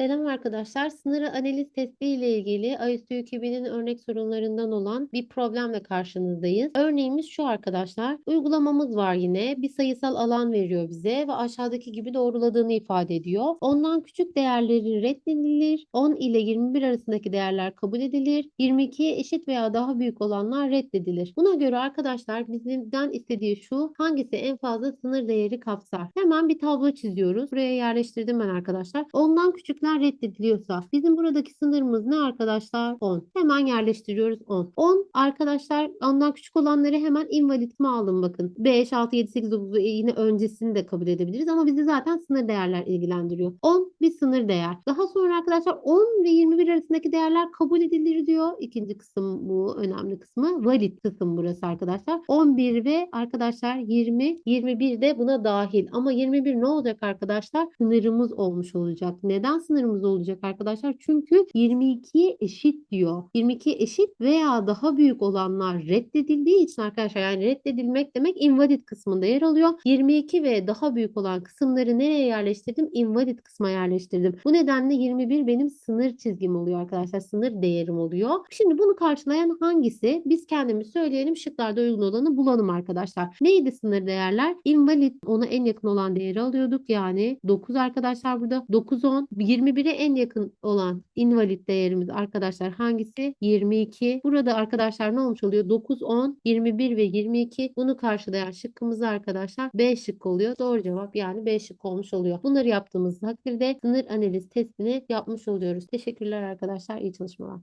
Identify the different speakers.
Speaker 1: Selam arkadaşlar. Sınır analiz testi ile ilgili ISO 2000'in örnek sorunlarından olan bir problemle karşınızdayız. Örneğimiz şu arkadaşlar. Uygulamamız var yine. Bir sayısal alan veriyor bize ve aşağıdaki gibi doğruladığını ifade ediyor. Ondan küçük değerleri reddedilir. 10 ile 21 arasındaki değerler kabul edilir. 22'ye eşit veya daha büyük olanlar reddedilir. Buna göre arkadaşlar bizden istediği şu. Hangisi en fazla sınır değeri kapsar? Hemen bir tablo çiziyoruz. Buraya yerleştirdim ben arkadaşlar. Ondan küçükler reddediliyorsa bizim buradaki sınırımız ne arkadaşlar? 10. Hemen yerleştiriyoruz 10. 10 arkadaşlar ondan küçük olanları hemen invalid mi alın bakın. 5, 6, 7, 8, 9 yine öncesini de kabul edebiliriz ama bizi zaten sınır değerler ilgilendiriyor. 10 bir sınır değer. Daha sonra arkadaşlar 10 ve 21 arasındaki değerler kabul edilir diyor. İkinci kısım bu önemli kısmı. Valid kısım burası arkadaşlar. 11 ve arkadaşlar 20, 21 de buna dahil. Ama 21 ne olacak arkadaşlar? Sınırımız olmuş olacak. Neden sınırımız olacak arkadaşlar? Çünkü 22'ye eşit diyor. 22 eşit veya daha büyük olanlar reddedildiği için arkadaşlar yani reddedilmek demek invalid kısmında yer alıyor. 22 ve daha büyük olan kısımları nereye yerleştirdim? Invalid kısma yerleştirdim. Bu nedenle 21 benim sınır çizgim oluyor arkadaşlar. Sınır değerim oluyor. Şimdi bunu karşılayan hangisi? Biz kendimiz söyleyelim. Şıklarda uygun olanı bulalım arkadaşlar. Neydi sınır değerler? Invalid ona en yakın olan değeri alıyorduk. Yani 9 arkadaşlar burada. 9, 10, 21'e en yakın olan invalid değerimiz arkadaşlar hangisi? 22. Burada arkadaşlar ne olmuş oluyor? 9, 10, 21 ve 22. Bunu karşılayan şıkkımız arkadaşlar B şıkkı oluyor. Doğru cevap yani B şıkkı olmuş oluyor. Bunları yaptığımız takdirde sınır analiz testini yapmış oluyoruz. Teşekkürler arkadaşlar. İyi çalışmalar.